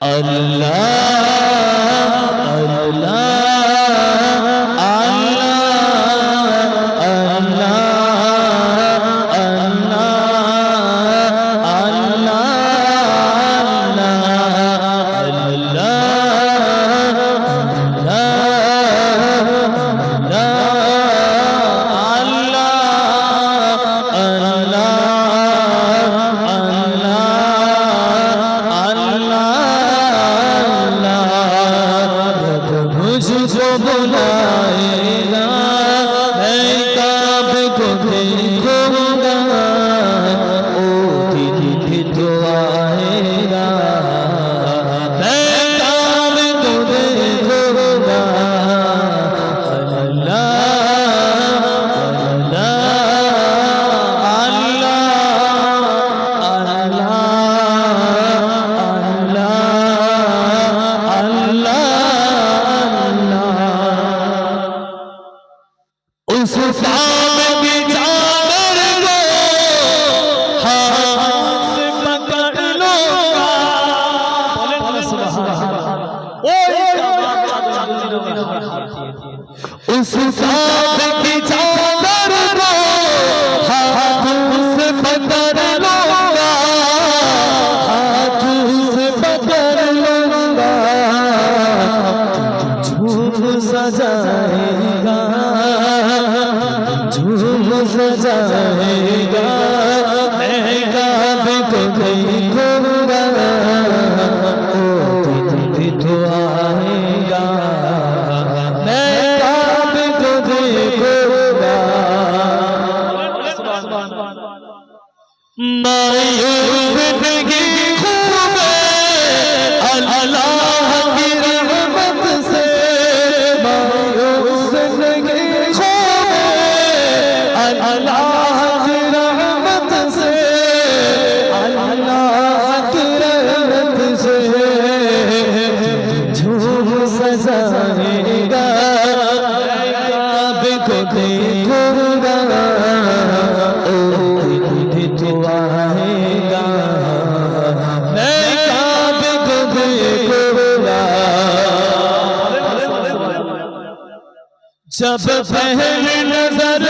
Allah. اس ساتھ کی چادر کو ہاتھ سے بدر لوں Yeah. जब पहली नजर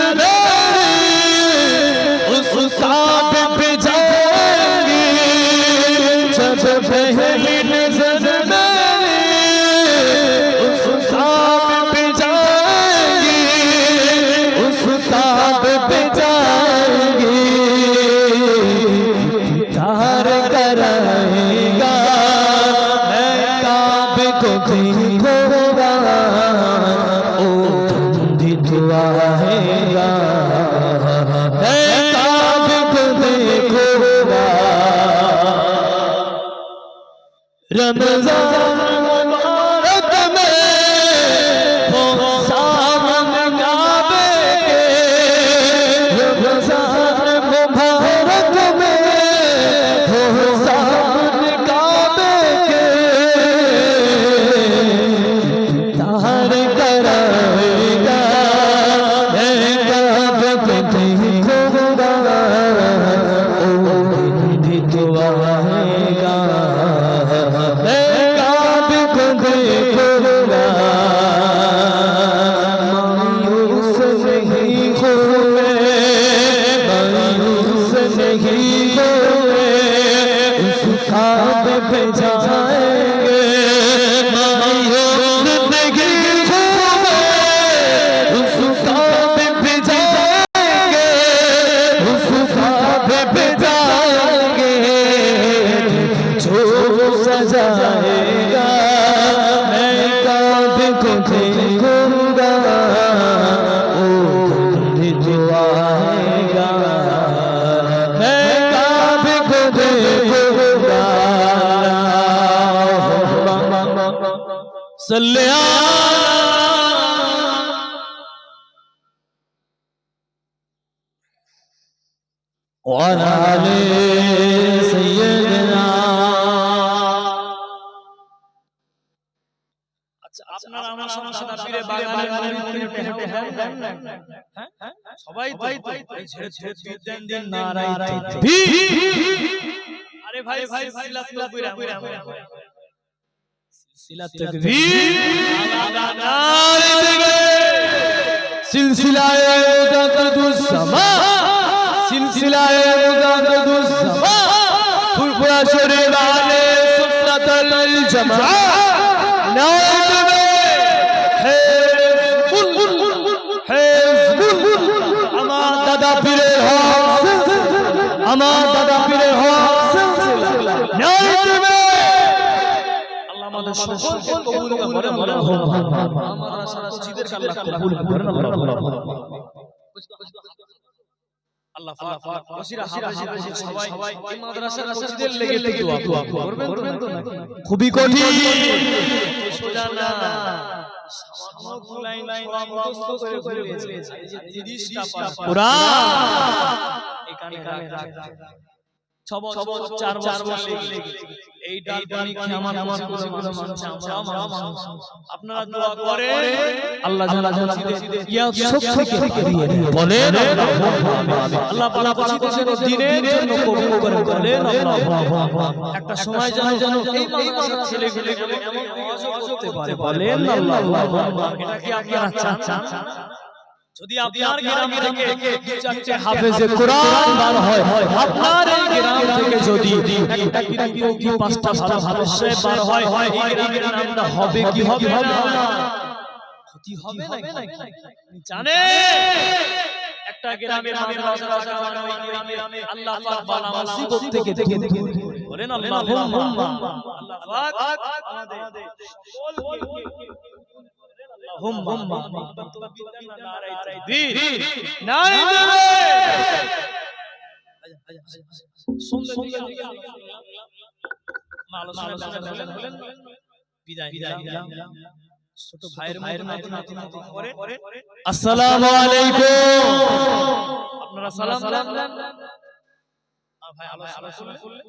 nazar सल्या वाले सैयदना আমার সন্তান সবাই তো ছেড়ে ছেড়ে দিন দিন নারায় আরে ভাই ভাই ভাই লাফ লাফ সিলা তাকবীর সিলসিলায়ে মুজাদ্দিদুস সামা সিলসিলায়ে মুজাদ্দিদুস সামা ফুরফুরা শরীফ আলে সুন্নাতুল জামা। হিজবুল হিজবুল আমার দাদা পীরের হক। আমার দাদা হক। আমাদের সকলকে কবুল করেন। বলেন আমরা সারা জিদের আল্লাহ কবুল করেন আল্লাহ পাক ওসিরা হাফেজ সবাই এই মাদ্রাসার মসজিদের লেগে লেগে দোয়া করবেন তো নাকি খুবই কঠিন। সোজা না। সামান্য দু লাইন ছোড়া মুখস্থ করে ফেলেছে এই যে 30টা পারা। কোরআন এখানে রাখ ছ বছর চার বছর এই ডাল পানি আমার আমার করে মানুষ আমরাও মানুষ আপনারা দোয়া করে আল্লাহ জানা মসজিদে ইয়া শক্তি দিয়ে আল্লাহ দিনের জন্য কবুল করে বলেন একটা সময় যেন যেন এই মাদ্রাসার ছেলেগুলো এমন করতে পারে। বলেন আল্লাহ এটা কি আপনারা চান? যদি আপনার গ্রাম থেকে চারটে হাফেজে কোরআন বার হয় আপনার এই গ্রাম থেকে যদি একটা কি কি পাঁচটা ভালো ভালো সে বার হয় এই গ্রামের নামটা হবে কি হবে না। ক্ষতি হবে নাকি জানে একটা গ্রামের মাদ্রাসা ওই গ্রামে আল্লাহ পাক বালা মুসিবত থেকে দূর দূর বলেন আল্লাহুম্মা আল্লাহ। পাক। আমাদের সকলকে হুম্মা নারে দেবে শুনতে দিকে আলোচনা বলেন বলেন বিদায় বিদায় ছোট ভাইয়ের মায়ের মতো নাতি নাতি করে আসসালামু আলাইকুম আপনারা সালাম সালাম ভাই আলোচনা করলে